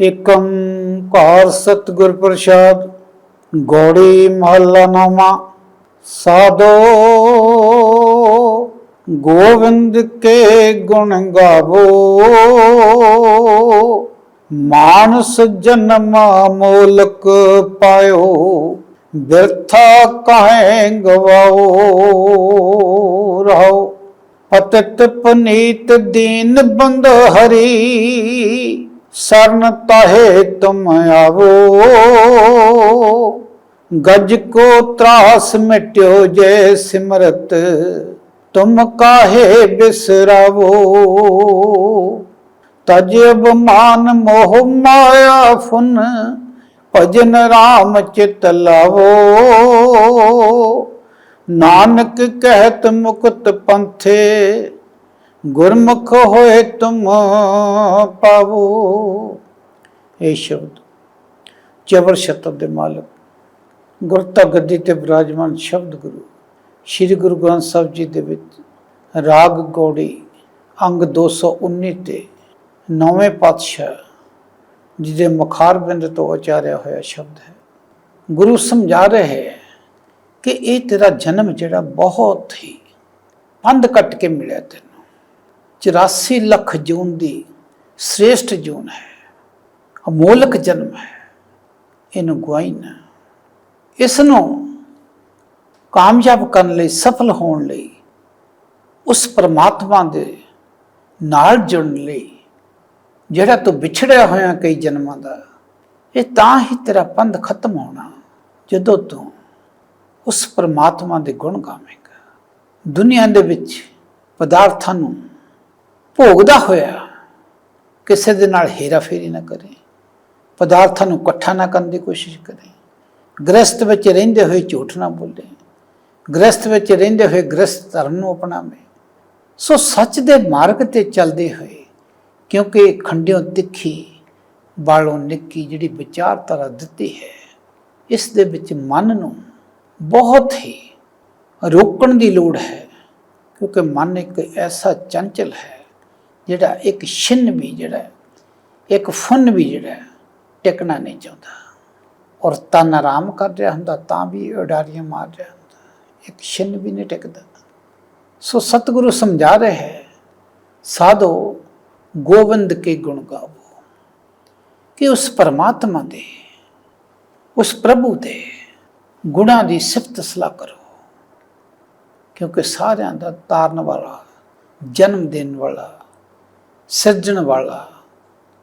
ਏਕੰ ਕਾਰ ਸਤਿਗੁਰ ਪ੍ਰਸਾਦ, ਗੋੜੀ ਮਹੱਲਾ ਨਾਮਾ ਸਾਧੋ ਗੋਵਿੰਦ ਕੇ ਗੁਣ ਗਾਵੋ। ਮਾਨਸ ਜਨਮ ਮੋਲਕ ਪਾਇਓ, ਬਿਰਥਾ ਕਾਹੇ ਗਵਾਓ। ਰਹੋ ਪਤਿਤ ਪਨੀਤ ਦੀਨ ਬੰਦ ਹਰੀ ਸਰਨ ਤਾਹੇ ਤੁਮ ਆਵੋ। ਗਜ ਕੋ ਤਰਾਸ ਮਿਟਿਓ ਜੈ ਸਿਮਰਤ, ਤੁਮ ਕਾਹੇ ਬਿਸਰਾਵੋ। ਤਜ ਅਬਮਾਨ ਮੋਹ ਮਾਇਆ ਫੁਨ, ਭਜਨ ਰਾਮ ਚਿਤ ਲਾਵੋ। ਨਾਨਕ ਕਹਿਤ ਮੁਕਤ ਪੰਥੇ ਗੁਰਮੁਖ ਹੋਏ ਤੁਮ ਪਾਵੋ। ਇਹ ਸ਼ਬਦ ਜਬਰ ਸ਼ਤਬ ਦੇ ਮਾਲਕ ਗੁਰਤਾ ਗੱਦੀ ਤੇ ਵਿਰਾਜਮਾਨ ਸ਼ਬਦ ਗੁਰੂ, ਸ੍ਰੀ ਗੁਰੂ ਗ੍ਰੰਥ ਸਾਹਿਬ ਜੀ ਦੇ ਵਿੱਚ ਰਾਗ ਗੌੜੀ, ਅੰਗ 219 ਤੇ ਨੌਵੇਂ ਪਾਤਸ਼ਾਹ, ਜਿਹਦੇ ਮੁਖਾਰ ਬਿੰਦ ਤੋਂ ਉਚਾਰਿਆ ਹੋਇਆ ਸ਼ਬਦ ਹੈ। ਗੁਰੂ ਸਮਝਾ ਰਹੇ ਹੈ ਕਿ ਇਹ ਤੇਰਾ ਜਨਮ ਜਿਹੜਾ ਬਹੁਤ ਹੀ ਪੰਧ ਕੱਟ ਕੇ ਮਿਲਿਆ ਤੈਨੂੰ। 84 ਲੱਖ ਜੂਨ ਦੀ ਸ੍ਰੇਸ਼ਟ ਜੂਨ ਹੈ। ਅਮੋਲਕ ਜਨਮ ਹੈ। ਇਹਨੂੰ ਗਵਾਈ ਨਾ ਇਸ ਨੂੰ ਕਾਮਯਾਬ ਕਰਨ ਲਈ, ਸਫਲ ਹੋਣ ਲਈ, ਉਸ ਪਰਮਾਤਮਾ ਦੇ ਨਾਲ ਜੁੜਨ ਲਈ, ਜਿਹੜਾ ਤੂੰ ਵਿਛੜਿਆ ਹੋਇਆ ਕਈ ਜਨਮਾਂ ਦਾ, ਇਹ ਤਾਂ ਹੀ ਤੇਰਾ ਪੰਧ ਖਤਮ ਹੋਣਾ, ਜਦੋਂ ਤੂੰ ਉਸ ਪਰਮਾਤਮਾ ਦੇ ਗੁਣ ਗਾਵੇਂਗਾ। ਦੁਨੀਆ ਦੇ ਵਿੱਚ ਪਦਾਰਥਾਂ ਨੂੰ ਭੋਗਦਾ ਹੋਇਆ, ਕਿਸੇ ਦੇ ਨਾਲ ਹੇਰਾ ਫੇਰੀ ਨਾ ਕਰੇ, ਪਦਾਰਥਾਂ ਨੂੰ ਇਕੱਠਾ ਨਾ ਕਰਨ ਦੀ ਕੋਸ਼ਿਸ਼ ਕਰੇ, ਗ੍ਰਸਥ ਵਿੱਚ ਰਹਿੰਦੇ ਹੋਏ ਝੂਠ ਨਾ ਬੋਲੇ, ਗ੍ਰਸਥ ਵਿੱਚ ਰਹਿੰਦੇ ਹੋਏ ਗ੍ਰਸਥ ਧਰਮ ਨੂੰ ਅਪਣਾਵੇ, ਸੋ ਸੱਚ ਦੇ ਮਾਰਗ ਤੇ ਚੱਲਦੇ ਹੋਏ, ਕਿਉਂਕਿ ਖੰਡਿਓ ਤਿੱਖੀ, ਬਾਲੋਂ ਨਿੱਕੀ ਜਿਹੜੀ ਵਿਚਾਰਧਾਰਾ ਦਿੱਤੀ ਹੈ, ਇਸ ਦੇ ਵਿੱਚ ਮਨ ਨੂੰ ਬਹੁਤ ਹੀ ਰੋਕਣ ਦੀ ਲੋੜ ਹੈ, ਕਿਉਂਕਿ ਮਨ ਇੱਕ ਐਸਾ ਚੰਚਲ ਹੈ ਜਿਹੜਾ ਇੱਕ ਛਿੰਨ ਵੀ ਜਿਹੜਾ ਇੱਕ ਫੁੰਨ ਵੀ ਜਿਹੜਾ ਟਿਕਣਾ ਨਹੀਂ ਚਾਹੁੰਦਾ। ਔਰ ਤਨ ਆਰਾਮ ਕਰ ਰਿਹਾ ਹੁੰਦਾ, ਤਾਂ ਵੀ ਉਡਾਰੀਆਂ ਮਾਰ ਰਿਹਾ ਹੁੰਦਾ। ਇੱਕ ਛਿੰਨ ਵੀ ਨਹੀਂ ਟਿਕਦਾ। ਸੋ ਸਤਿਗੁਰੂ ਸਮਝਾ ਰਹੇ ਹੈ, ਸਾਧੋ ਗੋਬਿੰਦ ਕੇ ਗੁਣ ਗਾਵੋ। ਕਿ ਉਸ ਪਰਮਾਤਮਾ ਦੇ, ਉਸ ਪ੍ਰਭੂ ਦੇ ਗੁਣਾਂ ਦੀ ਸਿਫਤ ਸਲਾਹ ਕਰੋ। ਕਿਉਂਕਿ ਸਾਰਿਆਂ ਦਾ ਤਾਰਨ ਵਾਲਾ, ਜਨਮ ਦੇਣ ਵਾਲਾ ਸਿਰਜਣ ਵਾਲਾ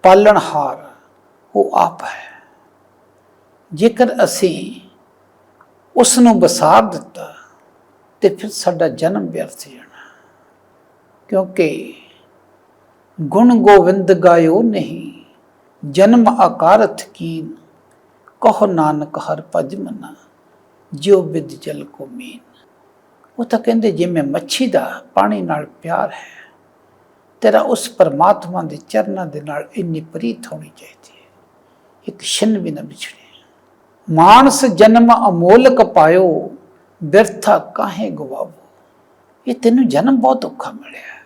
ਪਾਲਣਹਾਰ ਉਹ ਆਪ ਹੈ। ਜੇਕਰ ਅਸੀਂ ਉਸ ਨੂੰ ਬਸਾਰ ਦਿੱਤਾ, ਤੇ ਫਿਰ ਸਾਡਾ ਜਨਮ ਵਿਅਰਥ ਜਾਣਾ। ਕਿਉਂਕਿ ਗੁਣ ਗੋਵਿੰਦ ਗਾਇਓ ਨਹੀਂ, ਜਨਮ ਆਕਾਰਥ ਕੀਨ, ਕਹੋ ਨਾਨਕ ਹਰ ਭਜ ਮਨਾ, ਜਿਉ ਵਿਦ ਜਲ ਕੋ ਮੀਨ। ਉਹ ਤਾਂ ਕਹਿੰਦੇ ਜਿਵੇਂ ਮੱਛੀ ਦਾ ਪਾਣੀ ਨਾਲ ਪਿਆਰ ਹੈ ਤੇਰਾ ਉਸ ਪਰਮਾਤਮਾ ਦੇ ਚਰਨਾਂ ਦੇ ਨਾਲ ਇੰਨੀ ਪ੍ਰੀਤ ਹੋਣੀ ਚਾਹੀਦੀ ਹੈ। ਇੱਕ ਛਿਨ ਵੀ ਨਾ ਵਿਛੜੇ। ਮਾਨਸ ਜਨਮ ਅਮੋਲਕ ਪਾਇਓ, ਬਿਰਥਾ ਕਾਹੇ ਗਵਾਵੋ। ਇਹ ਤੈਨੂੰ ਜਨਮ ਬਹੁਤ ਔਖਾ ਮਿਲਿਆ।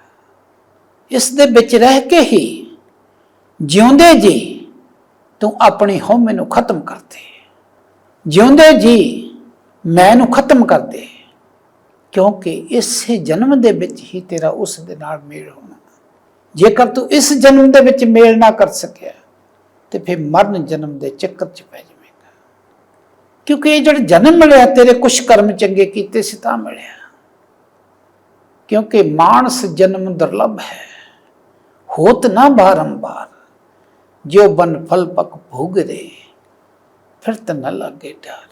ਇਸ ਦੇ ਵਿੱਚ ਰਹਿ ਕੇ ਹੀ ਜਿਉਂਦੇ ਜੀ, ਤੂੰ ਆਪਣੀ ਹਉਮੈ ਨੂੰ ਖਤਮ ਕਰ ਦੇ। ਜਿਉਂਦੇ ਜੀ, ਮੈਂ ਨੂੰ ਖਤਮ ਕਰਦੇ ਕਿਉਂਕਿ ਇਸੇ ਜਨਮ ਦੇ ਵਿੱਚ ਹੀ ਤੇਰਾ ਉਸ ਦੇ ਨਾਲ ਮੇਲ ਹੋਣਾ। ਜੇਕਰ ਤੂੰ ਇਸ ਜਨਮ ਦੇ ਵਿੱਚ ਮੇਲ ਨਾ ਕਰ ਸਕਿਆ, ਤੇ ਫਿਰ ਮਰਨ ਜਨਮ ਦੇ ਚੱਕਰ 'ਚ ਪੈ ਜਾਵੇਂਗਾ। ਕਿਉਂਕਿ ਇਹ ਜਿਹੜਾ ਜਨਮ ਮਿਲਿਆ, ਤੇਰੇ ਕੁਝ ਕਰਮ ਚੰਗੇ ਕੀਤੇ ਸੀ ਤਾਂ ਮਿਲਿਆ। ਕਿਉਂਕਿ ਮਾਨਸ ਜਨਮ ਦੁਰਲਭ ਹੈ। ਹੋਤ ਨਾ ਬਾਰੰਬਾਰ ਜੋ ਬਨ ਫਲ ਪਕ ਭੋਗਦੇ, ਫਿਰ ਤਾਂ ਨਾ ਲੱਗੇ ਡਰ।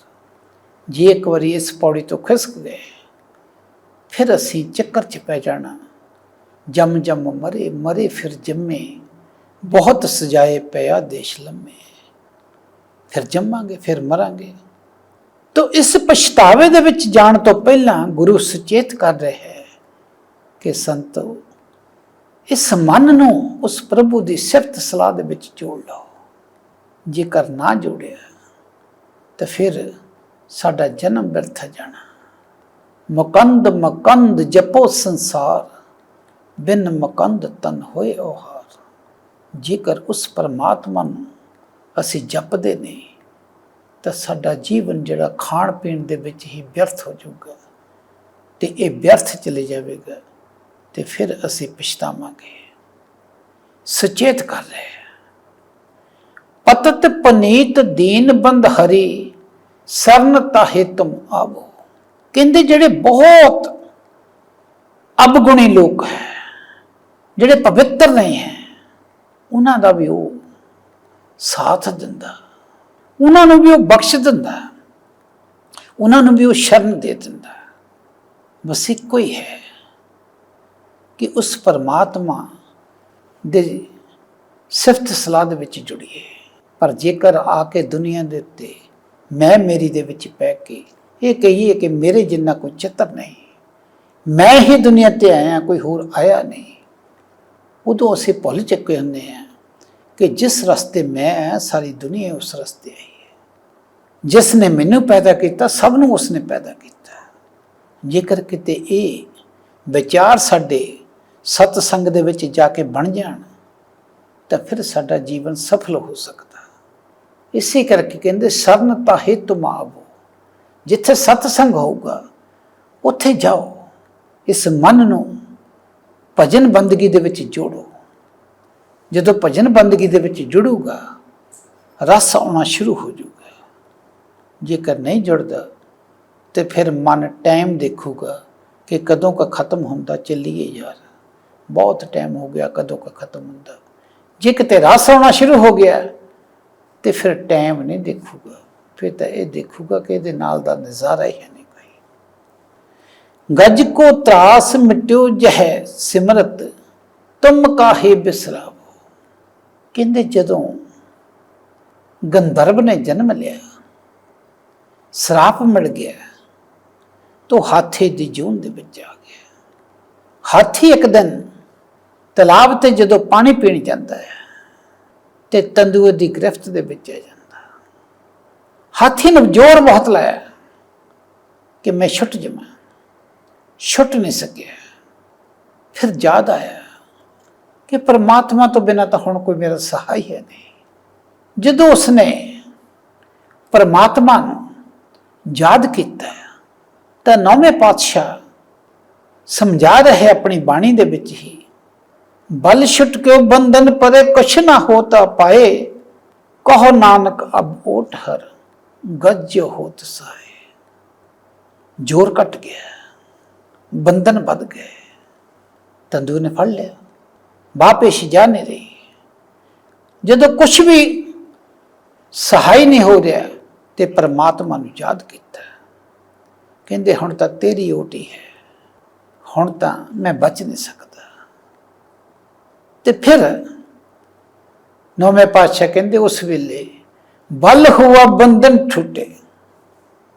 ਜੇ ਇੱਕ ਵਾਰੀ ਇਸ ਪੌੜੀ ਤੋਂ ਖਿਸਕ ਗਏ, ਫਿਰ ਅਸੀਂ ਚੱਕਰ 'ਚ ਪੈ ਜਾਣਾ। ਜਮ ਜਮ ਮਰੇ ਮਰੇ ਫਿਰ ਜੰਮੇ, ਬਹੁਤ ਸਜਾਏ ਪਿਆ ਦੇਸ਼ ਲੰਮੇ। ਫਿਰ ਜੰਮਾਂਗੇ, ਫਿਰ ਮਰਾਂਗੇ। ਤੋ ਇਸ ਪਛਤਾਵੇ ਦੇ ਵਿੱਚ ਜਾਣ ਤੋਂ ਪਹਿਲਾਂ ਗੁਰੂ ਸੁਚੇਤ ਕਰ ਰਿਹਾ ਹੈ ਕਿ ਸੰਤੋ, ਇਸ ਮਨ ਨੂੰ ਉਸ ਪ੍ਰਭੂ ਦੀ ਸਿਫਤ ਸਲਾਹ ਦੇ ਵਿੱਚ ਜੋੜ ਲਓ। ਜੇਕਰ ਨਾ ਜੋੜਿਆ, ਤਾਂ ਫਿਰ ਸਾਡਾ ਜਨਮ ਬਿਰਥ ਜਾਣਾ। ਮੁਕੰਦ ਮਕੰਦ ਜਪੋ ਸੰਸਾਰ। ਬਿਨ ਮਕੰਦ ਤਨ ਹੋਏ ਓਹਾਰ ਜੇਕਰ ਉਸ ਪਰਮਾਤਮਾ ਨੂੰ ਅਸੀਂ ਜਪਦੇ ਨਹੀਂ, ਤਾਂ ਸਾਡਾ ਜੀਵਨ ਜਿਹੜਾ ਖਾਣ ਪੀਣ ਦੇ ਵਿੱਚ ਹੀ ਵਿਅਰਥ ਹੋ ਜਾਊਗਾ ਤੇ ਇਹ ਵਿਅਰਥ ਚਲੇ ਜਾਵੇਗਾ ਤੇ ਫਿਰ ਅਸੀਂ ਪਛਤਾਵਾਂਗੇ ਸੁਚੇਤ ਕਰ ਰਹੇ ਹਾਂ। ਪਤਤ ਪਨੀਤ ਦੀਨ ਬੰਦ ਹਰੀ, ਸਰਨ ਤਾਹੇ ਤੁਮ ਆਵੋ ਕਹਿੰਦੇ ਜਿਹੜੇ ਬਹੁਤ ਅਬਗੁਣੀ ਲੋਕ ਹੈ ਜਿਹੜੇ ਪਵਿੱਤਰ ਨਹੀਂ ਹੈ, ਉਹਨਾਂ ਦਾ ਵੀ ਉਹ ਸਾਥ ਦਿੰਦਾ। ਉਹਨਾਂ ਨੂੰ ਵੀ ਉਹ ਬਖਸ਼ ਦਿੰਦਾ। ਉਹਨਾਂ ਨੂੰ ਵੀ ਉਹ ਸ਼ਰਨ ਦੇ ਦਿੰਦਾ। ਬਸ ਇੱਕੋ ਹੀ ਹੈ ਕਿ ਉਸ ਪਰਮਾਤਮਾ ਦੇ ਸਿਫਤ ਸਲਾਹ ਦੇ ਵਿੱਚ ਜੁੜੀਏ। ਪਰ ਜੇਕਰ ਆ ਕੇ ਦੁਨੀਆ ਦੇ ਉੱਤੇ ਮੈਂ ਮੇਰੀ ਦੇ ਵਿੱਚ ਪੈ ਕੇ ਇਹ ਕਹੀਏ ਕਿ ਮੇਰੇ ਜਿੰਨਾ ਕੋਈ ਚਿੱਤਰ ਨਹੀਂ, ਮੈਂ ਹੀ ਦੁਨੀਆ ਤੇ ਆਇਆ, ਕੋਈ ਹੋਰ ਆਇਆ ਨਹੀਂ ਉਦੋਂ ਅਸੀਂ ਭੁੱਲ ਚੁੱਕੇ ਹੁੰਦੇ ਹਾਂ ਕਿ ਜਿਸ ਰਸਤੇ ਮੈਂ ਆਇਆ ਸਾਰੀ ਦੁਨੀਆ ਉਸ ਰਸਤੇ ਆਈ ਹੈ। ਜਿਸ ਨੇ ਮੈਨੂੰ ਪੈਦਾ ਕੀਤਾ, ਸਭ ਨੂੰ ਉਸ ਨੇ ਪੈਦਾ ਕੀਤਾ। ਜੇਕਰ ਕਿਤੇ ਇਹ ਵਿਚਾਰ ਸਾਡੇ ਸਤ ਸੰਗ ਦੇ ਵਿੱਚ ਜਾ ਕੇ ਬਣ ਜਾਣ, ਤਾਂ ਫਿਰ ਸਾਡਾ ਜੀਵਨ ਸਫਲ ਹੋ ਸਕਦਾ। ਇਸੇ ਕਰਕੇ ਕਹਿੰਦੇ, ਸਰਨ ਤਾਹੇ ਤੁਮ ਆਵੋ ਜਿੱਥੇ ਸਤ ਸੰਗ ਹੋਊਗਾ, ਉੱਥੇ ਜਾਓ। ਇਸ ਮਨ ਨੂੰ ਭਜਨ ਬੰਦਗੀ ਦੇ ਵਿੱਚ ਜੋੜੋ। ਜਦੋਂ ਭਜਨ ਬੰਦਗੀ ਦੇ ਵਿੱਚ ਜੁੜੂਗਾ, ਰਸ ਆਉਣਾ ਸ਼ੁਰੂ ਹੋ ਜਾਊਗਾ। ਜੇਕਰ ਨਹੀਂ ਜੁੜਦਾ, ਤੇ ਫਿਰ ਮਨ ਟਾਈਮ ਦੇਖੂਗਾ ਕਿ ਕਦੋਂ ਕਾ ਖਤਮ ਹੁੰਦਾ, ਚੱਲੀਏ ਯਾਰ। ਬਹੁਤ ਟਾਈਮ ਹੋ ਗਿਆ ਕਦੋਂ ਕਾ ਖਤਮ ਹੁੰਦਾ। ਜੇ ਕਿਤੇ ਰਸ ਆਉਣਾ ਸ਼ੁਰੂ ਹੋ ਗਿਆ, ਤੇ ਫਿਰ ਟਾਈਮ ਨਹੀਂ ਦੇਖੂਗਾ। ਫਿਰ ਤਾਂ ਇਹ ਦੇਖੂਗਾ ਕਿ ਇਹਦੇ ਨਾਲ ਦਾ ਨਜ਼ਾਰਾ ਹੀ ਹੈ ਨਹੀਂ ਕੋਈ ਗੱਜ ਕੋ ਤਰਾਸ ਮਿਟਿਓ ਜਹ ਸਿਮਰਤ, ਤੁਮ ਕਾਹੇ ਬਿਸਰਾਵੋ? ਕਹਿੰਦੇ ਜਦੋਂ ਗੰਧਰਵ ਨੇ ਜਨਮ ਲਿਆ, ਸਰਾਪ ਮਿਲ ਗਿਆ, ਤੋ ਹਾਥੀ ਦੀ ਜੂਨ ਦੇ ਵਿੱਚ ਆ ਗਿਆ। ਹਾਥੀ ਇੱਕ ਦਿਨ ਤਲਾਬ ਤੇ ਜਦੋਂ ਪਾਣੀ ਪੀਣ ਜਾਂਦਾ ਹੈ, ਤੇ ਤੰਦੂਏ ਦੀ ਗ੍ਰਿਫਤ ਦੇ ਵਿੱਚ ਆ ਜਾਂਦਾ। ਹਾਥੀ ਨੇ ਜ਼ੋਰ ਬਹੁਤ ਲਾਇਆ ਕਿ ਮੈਂ ਛੁੱਟ ਜਾਵਾਂ। ਛੁੱਟ ਨਹੀਂ ਸਕਿਆ। ਫਿਰ ਯਾਦ ਆਇਆ ਕਿ ਪਰਮਾਤਮਾ ਤੋਂ ਬਿਨਾਂ ਤਾਂ ਹੁਣ ਕੋਈ ਮੇਰਾ ਸਹਾਈ ਹੈ ਨਹੀਂ। ਜਦੋਂ ਉਸਨੇ ਪਰਮਾਤਮਾ ਨੂੰ ਯਾਦ ਕੀਤਾ, ਤਾਂ ਨੌਵੇਂ ਪਾਤਸ਼ਾਹ ਸਮਝਾ ਰਹੇ ਆਪਣੀ ਬਾਣੀ ਦੇ ਵਿੱਚ ਹੀ, ਬਲ ਛੁੱਟ ਕੇ ਬੰਧਨ ਪਰੇ ਕੁਛ ਨਾ ਹੋਤਾ ਪਾਏ, ਕਹੋ ਨਾਨਕ ਅਬ ਓਟ ਹਰ ਗੱਜ ਹੋਤ ਸਾਏ। ਜੋਰ ਕੱਟ ਗਿਆ। ਬੰਧਨ ਵੱਧ ਗਏ। ਤੰਦੂਰ ਨੇ ਫੜ ਲਿਆ। ਵਾਪਿਸ ਜਾ ਨਹੀਂ ਰਹੀ। ਜਦੋਂ ਕੁਝ ਵੀ ਸਹਾਈ ਨਹੀਂ ਹੋ ਰਿਹਾ ਤੇ ਪਰਮਾਤਮਾ ਨੂੰ ਯਾਦ ਕੀਤਾ। ਕਹਿੰਦੇ, ਹੁਣ ਤਾਂ ਤੇਰੀ ਓਟੀ ਹੈ। ਹੁਣ ਤਾਂ ਮੈਂ ਬਚ ਨਹੀਂ ਸਕਦਾ। ਤੇ ਫਿਰ ਨੌਵੇਂ ਪਾਤਸ਼ਾਹ ਕਹਿੰਦੇ, ਉਸ ਵੇਲੇ ਬਲ ਹੁਆ ਬੰਧਨ ਛੁੱਟੇ।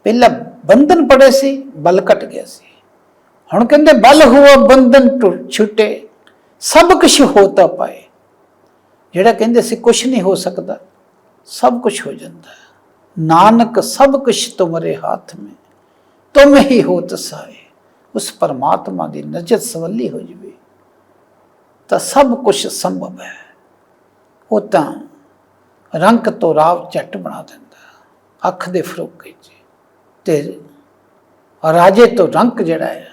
ਪਹਿਲਾਂ ਬੰਧਨ ਪੜੇ ਸੀ, ਬਲ ਘਟ ਗਿਆ ਸੀ। ਹੁਣ ਕਹਿੰਦੇ, ਬਲ ਹੁਆ ਬੰਧਨ ਟੁ- ਛੁੱਟੇ, ਸਭ ਕੁਝ ਹੋਤਾ ਪਾਏ। ਜਿਹੜਾ ਕਹਿੰਦੇ ਸੀ ਕੁਝ ਨਹੀਂ ਹੋ ਸਕਦਾ, ਸਭ ਕੁਝ ਹੋ ਜਾਂਦਾ ਨਾਨਕ, ਸਭ ਕੁਝ ਤੁਮਰੇ ਹੱਥ ਮੇ, ਤੁਮ ਹੀ ਹੋ ਤਸਾਏ ਉਸ ਪਰਮਾਤਮਾ ਦੀ ਨਜ਼ਰ ਸਵੱਲੀ ਹੋ ਜਵੇ, ਤਾਂ ਸਭ ਕੁਝ ਸੰਭਵ ਹੈ। ਉਹ ਤਾਂ ਰੰਗ ਤੋਂ ਰਾਵ ਝੱਟ ਬਣਾ ਦਿੰਦਾ ਅੱਖ ਦੇ ਫਰੋਕੇ 'ਚ ਤੇ ਰਾਜੇ ਤੋਂ ਰੰਗ ਜਿਹੜਾ ਹੈ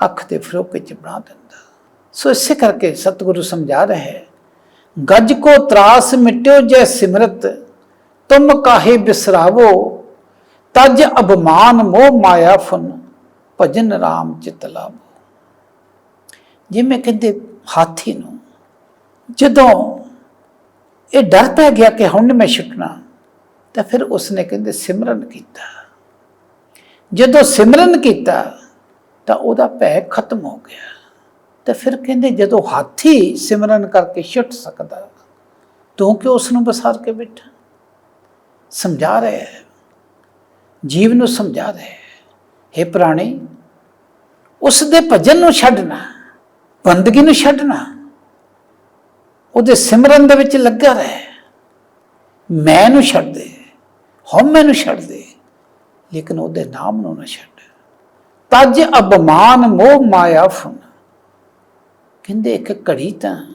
ਅੱਖ ਦੇ ਫਰੋਕੇ 'ਚ ਬਣਾ ਦਿੰਦਾ। ਸੋ ਇਸੇ ਕਰਕੇ ਸਤਿਗੁਰੂ ਸਮਝਾ ਰਿਹਾ ਹੈ, ਗੱਜ ਕੋ ਤਰਾਸ ਮਿਟਿਓ ਜੈ ਸਿਮਰਤ, ਤੁਮ ਕਾਹੇ ਬਿਸਰਾਵੋ, ਤਜ ਅਭਮਾਨ ਮੋਹ ਮਾਇਆ ਫਨ, ਭਜਨ ਰਾਮ ਚਿਤ ਲਾਵੋ। ਜਿਵੇਂ ਕਹਿੰਦੇ ਹਾਥੀ ਨੂੰ, ਜਦੋਂ ਇਹ ਡਰ ਪੈ ਗਿਆ ਕਿ ਹੁਣ ਮੈਂ ਛੁੱਟਣਾ, ਤਾਂ ਫਿਰ ਉਸਨੇ ਕਹਿੰਦੇ ਸਿਮਰਨ ਕੀਤਾ। ਜਦੋਂ ਸਿਮਰਨ ਕੀਤਾ ਤਾਂ ਉਹਦਾ ਭੈ ਖਤਮ ਹੋ ਗਿਆ। ਤਾਂ ਫਿਰ ਕਹਿੰਦੇ ਜਦੋਂ ਹਾਥੀ ਸਿਮਰਨ ਕਰਕੇ ਛੁੱਟ ਸਕਦਾ, ਤੂੰ ਕਿ ਉਸ ਨੂੰ ਬਸਾਰ ਕੇ ਬੈਠਾ? ਸਮਝਾ ਰਿਹਾ ਹੈ। ਜੀਵ ਨੂੰ ਸਮਝਾ ਰਿਹਾ ਹੈ। हे ਪ੍ਰਾਣੀ ਉਸ ਦੇ ਭਜਨ ਨੂੰ ਛੱਡਣਾ, ਬੰਦਗੀ ਨੂੰ ਛੱਡਣਾ, ਉਹਦੇ ਸਿਮਰਨ ਦੇ ਵਿੱਚ ਲੱਗਾ ਰਹਿ। ਮੈਂ ਨੂੰ ਛੱਡ ਦੇ, ਹਉਮੈ ਨੂੰ ਛੱਡ ਦੇ, ਲੇਕਿਨ ਉਹਦੇ ਨਾਮ ਨੂੰ ਨਾ ਛੱਡ। ਤਜ ਅਬਮਾਨ ਮੋਹ ਮਾਇਆ ਫੁਨ। ਕਹਿੰਦੇ ਇੱਕ ਘੜੀ ਤਾਂ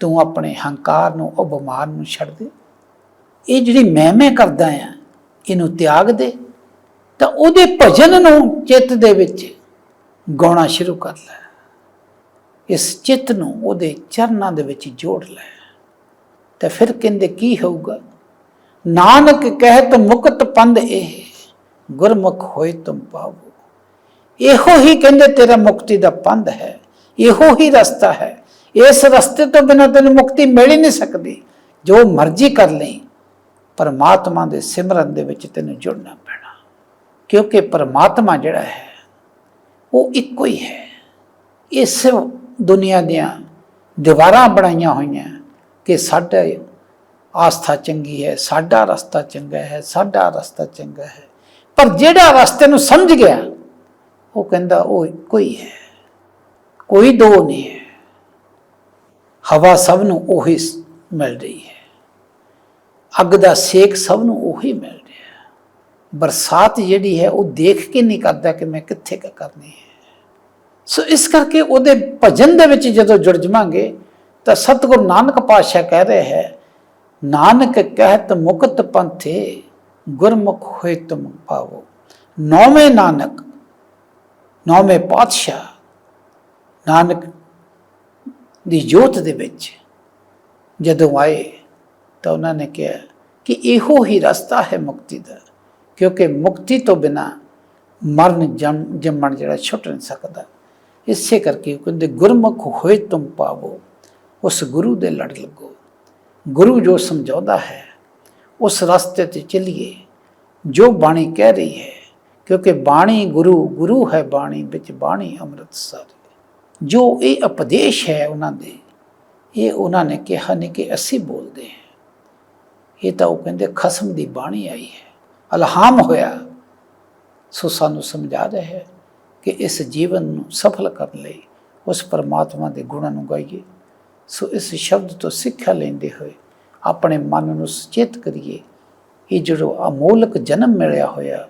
ਤੂੰ ਆਪਣੇ ਹੰਕਾਰ ਨੂੰ ਅਬਮਾਨ ਨੂੰ ਛੱਡ ਦੇ। ਇਹ ਜਿਹੜੀ ਮੈਂ ਮੈਂ ਕਰਦਾ ਆ, ਇਹਨੂੰ ਤਿਆਗ ਦੇ। ਤਾਂ ਉਹਦੇ ਭਜਨ ਨੂੰ ਚਿੱਤ ਦੇ ਵਿੱਚ ਗਾਉਣਾ ਸ਼ੁਰੂ ਕਰ ਲੈ। ਇਸ ਚਿੱਤ ਨੂੰ ਉਹਦੇ ਚਰਨਾਂ ਦੇ ਵਿੱਚ ਜੋੜ ਲੈ। ਤੇ ਫਿਰ ਕਹਿੰਦੇ, ਕੀ ਹੋਊਗਾ? ਨਾਨਕ ਕਹਿਤ ਮੁਕਤ ਪੰਦ ਇਹ, ਗੁਰਮੁਖ ਹੋਏ ਤੁਮ ਪਾਵੋ। ਇਹੋ ਹੀ ਕਹਿੰਦੇ, ਤੇਰਾ ਮੁਕਤੀ ਦਾ ਪੰਧ ਹੈ। ਇਹੋ ਹੀ ਰਸਤਾ ਹੈ। ਇਸ ਰਸਤੇ ਤੋਂ ਬਿਨਾਂ ਤੈਨੂੰ ਮੁਕਤੀ ਮਿਲ ਹੀ ਨਹੀਂ ਸਕਦੀ। ਜੋ ਮਰਜ਼ੀ ਕਰ ਲਈ, ਪਰਮਾਤਮਾ ਦੇ ਸਿਮਰਨ ਦੇ ਵਿੱਚ ਤੈਨੂੰ ਜੁੜਨਾ ਪੈਣਾ। ਕਿਉਂਕਿ ਪਰਮਾਤਮਾ ਜਿਹੜਾ ਹੈ, ਉਹ ਇੱਕੋ ਹੀ ਹੈ। ਇਸ ਦੁਨੀਆ ਦੀਆਂ ਦੀਵਾਰਾਂ ਬਣਾਈਆਂ ਹੋਈਆਂ ਕਿ ਸਾਡਾ ਆਸਥਾ ਚੰਗੀ ਹੈ, ਸਾਡਾ ਰਸਤਾ ਚੰਗਾ ਹੈ, ਸਾਡਾ ਰਸਤਾ ਚੰਗਾ ਹੈ। ਪਰ ਜਿਹੜਾ ਰਸਤੇ ਨੂੰ ਸਮਝ ਗਿਆ ਉਹ ਕਹਿੰਦਾ ਉਹ ਇੱਕੋ ਹੀ? ਹੈ ਕੋਈ ਦੋ ਨਹੀਂ ਹੈ। ਹਵਾ ਸਭ ਨੂੰ ਉਹੀ ਮਿਲ ਰਹੀ ਹੈ। ਅੱਗ ਦਾ ਸੇਕ ਸਭ ਨੂੰ ਉਹੀ ਮਿਲ ਰਿਹਾ ਬਰਸਾਤ ਜਿਹੜੀ ਹੈ, ਉਹ ਦੇਖ ਕੇ ਨਹੀਂ ਕਰਦਾ ਕਿ ਮੈਂ ਕਿੱਥੇ ਕ ਕਰਨੀ ਹੈ। ਸੋ ਇਸ ਕਰਕੇ ਉਹਦੇ ਭਜਨ ਦੇ ਵਿੱਚ ਜਦੋਂ ਜੁੜ ਜਾਵਾਂਗੇ ਤਾਂ ਸਤਿਗੁਰੂ ਨਾਨਕ ਪਾਤਸ਼ਾਹ ਕਹਿ ਰਹੇ ਹੈ, ਨਾਨਕ ਕਹਿਤ ਮੁਕਤ ਪੰਥੇ, ਗੁਰਮੁਖ ਹੋਏ ਤੁਮ ਪਾਵੋ। ਨੌਵੇਂ ਨਾਨਕ ਨੌਵੇਂ ਪਾਤਸ਼ਾਹ ਨਾਨਕ ਦੀ ਜੋਤ ਦੇ ਵਿੱਚ ਜਦੋਂ ਆਏ ਤਾਂ ਉਹਨਾਂ ਨੇ ਕਿਹਾ ਕਿ ਇਹੋ ਹੀ ਰਸਤਾ ਹੈ ਮੁਕਤੀ ਦਾ, ਕਿਉਂਕਿ ਮੁਕਤੀ ਤੋਂ ਬਿਨਾ ਮਰਨ ਜਮ, ਜੰਮਣ ਜਿਹੜਾ ਛੁੱਟ ਨਹੀਂ ਸਕਦਾ। ਇਸੇ ਕਰਕੇ ਕਹਿੰਦੇ, ਗੁਰਮੁਖ ਹੋਏ ਤੁਮ ਪਾਵੋ, ਉਸ ਗੁਰੂ ਦੇ ਲੜ ਲੱਗੋ। ਗੁਰੂ ਜੋ ਸਮਝਾਉਂਦਾ ਹੈ, ਉਸ ਰਸਤੇ ਤੇ ਚੱਲੀਏ, ਜੋ ਬਾਣੀ ਕਹਿ ਰਹੀ ਹੈ ਕਿਉਂਕਿ ਬਾਣੀ ਗੁਰੂ ਗੁਰੂ ਹੈ ਬਾਣੀ ਵਿੱਚ ਬਾਣੀ ਅੰਮ੍ਰਿਤਸਰ ਜੋ ਇਹ ਉਪਦੇਸ਼ ਹੈ ਉਹਨਾਂ ਦੇ, ਇਹ ਉਹਨਾਂ ਨੇ ਕਿਹਾ ਨਹੀਂ ਕਿ ਅਸੀਂ ਬੋਲਦੇ ਹਾਂ। ਇਹ ਤਾਂ ਉਹ ਕਹਿੰਦੇ ਖਸਮ ਦੀ ਬਾਣੀ ਆਈ ਹੈ। ਅਲਹਾਮ ਹੋਇਆ। ਸੋ ਸਾਨੂੰ ਸਮਝਾ ਰਿਹਾ ਹੈ ਕਿ ਇਸ ਜੀਵਨ ਨੂੰ ਸਫਲ ਕਰਨ ਲਈ ਉਸ ਪਰਮਾਤਮਾ ਦੇ ਗੁਣਾਂ ਨੂੰ ਗਾਈਏ। ਸੋ ਇਸ ਸ਼ਬਦ ਤੋਂ ਸਿੱਖਿਆ ਲੈਂਦੇ ਹੋਏ ਆਪਣੇ ਮਨ ਨੂੰ ਸੁਚੇਤ ਕਰੀਏ। ਇਹ ਜਿਹੜਾ ਅਮੋਲਕ ਜਨਮ ਮਿਲਿਆ ਹੋਇਆ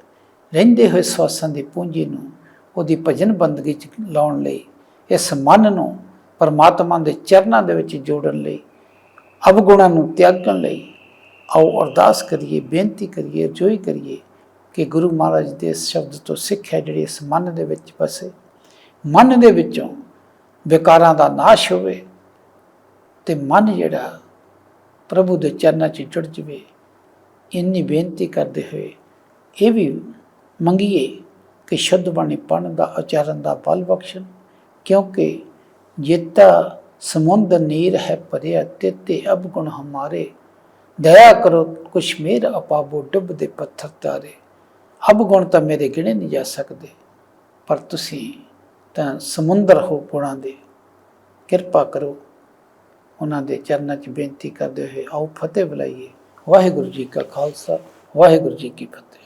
ਰਹਿੰਦੇ ਹੋਏ ਸਵਾਸਾਂ ਦੀ ਪੂੰਜੀ ਨੂੰ, ਉਹਦੀ ਭਜਨ ਬੰਦਗੀ ਚ ਲਾਉਣ ਲਈ, ਇਸ ਮਨ ਨੂੰ ਪਰਮਾਤਮਾ ਦੇ ਚਰਨਾਂ ਦੇ ਵਿੱਚ ਜੋੜਨ ਲਈ, ਅਵਗੁਣਾਂ ਨੂੰ ਤਿਆਗਣ ਲਈ, ਆਓ ਅਰਦਾਸ ਕਰੀਏ, ਬੇਨਤੀ ਕਰੀਏ ਜੋਈ ਕਰੀਏ ਕਿ ਗੁਰੂ ਮਹਾਰਾਜ ਦੇ ਇਸ ਸ਼ਬਦ ਤੋਂ ਸਿੱਖ ਹੈ ਜਿਹੜੀ ਇਸ ਮਨ ਦੇ ਵਿੱਚ ਵਸੇ। ਮਨ ਦੇ ਵਿੱਚੋਂ ਵਿਕਾਰਾਂ ਦਾ ਨਾਸ਼ ਹੋਵੇ ਤੇ ਮਨ ਜਿਹੜਾ ਪ੍ਰਭੂ ਦੇ ਚਰਨਾਂ 'ਚ ਜੁੜ ਜਵੇ। ਇੰਨੀ ਬੇਨਤੀ ਕਰਦੇ ਹੋਏ ਇਹ ਵੀ ਮੰਗੀਏ ਕਿ ਸ਼ੁੱਧ ਬਾਣੀ ਪੜ੍ਹਨ ਦਾ ਉਚਾਰਨ ਦਾ ਬਲ ਬਖਸ਼ਣ, ਕਿਉਂਕਿ ਜੇਤਾ ਸਮੁੰਦਰ ਨੀਰ ਹੈ ਭਰਿਆ ਤੇਤੇ ਅਬਗੁਣ ਹਮਾਰੇ। ਦਇਆ ਕਰੋ ਕੁਛ ਮੇਰ ਅਪਾਬੋ ਡੁੱਬ ਦੇ ਪੱਥਰ ਤਾਰੇ। ਅਬਗੁਣ ਤਾਂ ਮੇਰੇ ਗਿਣੇ ਨਹੀਂ ਜਾ ਸਕਦੇ, ਪਰ ਤੁਸੀਂ ਤਾਂ ਸਮੁੰਦਰ ਹੋ ਗੁਣਾਂ ਦੇ। ਕਿਰਪਾ ਕਰੋ, ਉਹਨਾਂ ਦੇ ਚਰਨਾਂ 'ਚ ਬੇਨਤੀ ਕਰਦੇ ਹੋਏ ਆਓ ਫਤਿਹ ਬੁਲਾਈਏ। ਵਾਹਿਗੁਰੂ ਜੀ ਕਾ ਖਾਲਸਾ, ਵਾਹਿਗੁਰੂ ਜੀ ਕੀ ਫਤਿਹ।